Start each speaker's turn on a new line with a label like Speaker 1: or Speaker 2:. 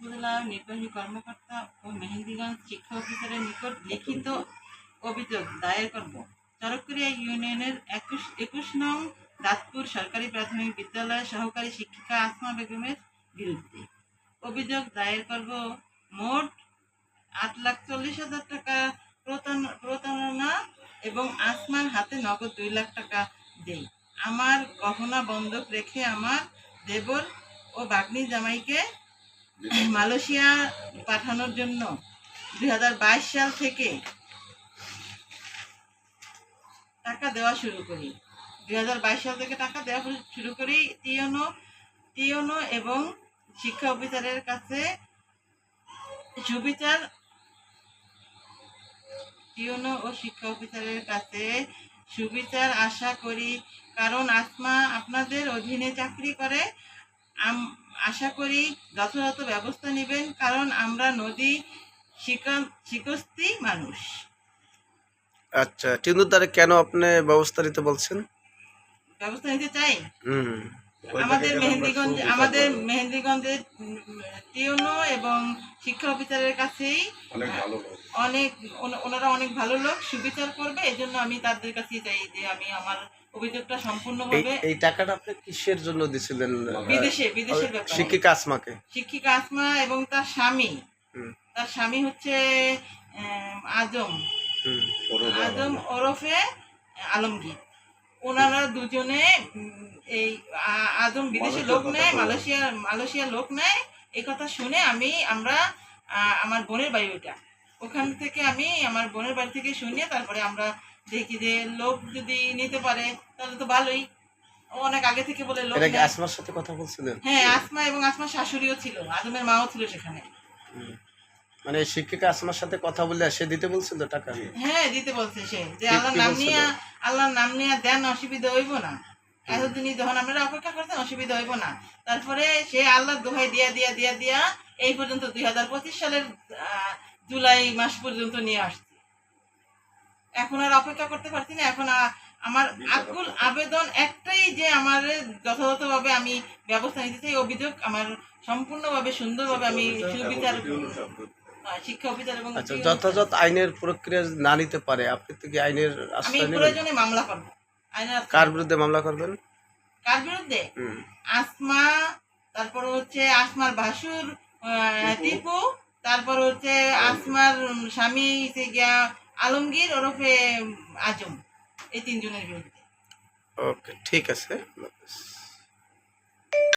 Speaker 1: উপজেলা নির্বাহী কর্মকর্তা ও মেহেন্দিগঞ্জ শিক্ষা অফিসারের নিকট লিখিত অভিযোগ দায়ের করব। চরকরিয়া ইউনিয়নের একুশ একুশ নং দাঁতপুর সরকারি প্রাথমিক বিদ্যালয়ের সহকারী শিক্ষিকা আসমা বেগমের বিরুদ্ধে অভিযোগ দায়ের করব মোট আট লাখ চল্লিশ হাজার টাকা প্রতারণ- এবং আসমার হাতে নগদ দুই লাখ টাকা দেই। আমার গহনা বন্ধক রেখে আমার দেবর ও বাগ্নি জামাইকে মালয়েশিয়া পাঠানোর জন্য দুই সাল থেকে টাকা দেওয়া শুরু করি। দুই সাল থেকে টাকা দেওয়া শুরু করি টিওনো টিওনো এবং শিক্ষা অফিসারের কাছে সুবিচার। টিওনো ও শিক্ষা অফিসারের কাছে সুবিচার আশা করি, কারণ আসমা আপনাদের অধীনে চাকরি করে। আশা করি যথাযথ ব্যবস্থা নেবেন কারণ আমরা নদী শিকা- শিকস্তি মানুষ।
Speaker 2: আচ্ছা টিন্দুর দ্বারা কেন আপনি ব্যবস্থা নিতে বলছেন?
Speaker 1: ব্যবস্থা নিতে চাই?
Speaker 2: হুম।
Speaker 1: আমাদের মেহেন্দিগঞ্জ আমাদের মেহেন্দিগঞ্জের টিওনো এবং শিক্ষা অফিসারের কাছেই
Speaker 3: অনেক ভালো
Speaker 1: অনেক ওনারা অনেক ভালো লোক সুবিচার করবে। এই জন্য আমি তাদের কাছে চাই যে আমি আমার অভিযোগটা
Speaker 2: এই
Speaker 1: সম্পূর্ণভাবে
Speaker 2: এই টাকাটা আপনি কিসের জন্য দিছিলেন?
Speaker 1: বিদেশে বিদেশের ব্যাপারে।
Speaker 2: শিক্ষিকা আসমাকে।
Speaker 1: শিক্ষিকা আসমা এবং তার স্বামী। তার স্বামী হচ্ছে আজম। আজম ওরফে আলমগীর। ওনারা দুজনে এই আজম বিদেশে লোক নেয়। মালয়েশিয়া মালয়েশিয়ার লোক নেয়। এই কথা শুনে আমি আমরা আমার বোনের বাড়ি ওইটা। ওখান থেকে আমি আমার বোনের বাড়ি থেকে শুনে তারপরে আমরা দেখি যে লোক যদি নিতে পারে তাহলে তো ভালোই। অনেক আগে থেকে বলে লোক
Speaker 2: আসমার সাথে কথা বলছিলেন?
Speaker 1: হ্যাঁ আসমা এবং আসমার শাশুড়িও ছিল মাও ছিল সেখানে।
Speaker 2: মানে শিক্ষিকা আসমার সাথে কথা বলে সে দিতে বলছিল টাকা?
Speaker 1: হ্যাঁ দিতে বলছে সে। যে আল্লাহর নাম নিয়ে আল্লাহর নাম নিয়ে দেন অসুবিধা হইব না। এতদিনই যখন আপনারা অপেক্ষা করতেন অসুবিধা হইব না। তারপরে সে আল্লাহ দোহাই দিয়া দিয়া দিয়া দিয়া এই পর্যন্ত দুই হাজার পঁচিশ সালের জুলাই মাস পর্যন্ত নিয়ে আসছে। এখন আর অপেক্ষা করতে পারছি না। এখন আমার আকুল আবেদন একটাই যে আমার যথাযথভাবে আমি ব্যবস্থা নিতে চাই অভিযোগ আমার সম্পূর্ণভাবে সুন্দরভাবে আমি সুবিচার শিক্ষা অফিসার এবং
Speaker 2: আচ্ছা যথাযথ আইনের প্রক্রিয়া না নিতে পারে আপনি তো কি আইনের
Speaker 1: আমি প্রয়োজনে মামলা করব। আইনের
Speaker 2: কার বিরুদ্ধে মামলা করবেন?
Speaker 1: কার বিরুদ্ধে? আসমা তারপর হচ্ছে আসমার ভাসুর টিপু। তারপর হচ্ছে আসমার স্বামী গিয়া আলমগীর ওরফে আজম এই তিনজনের বিরুদ্ধে
Speaker 2: ওকে ঠিক আছে।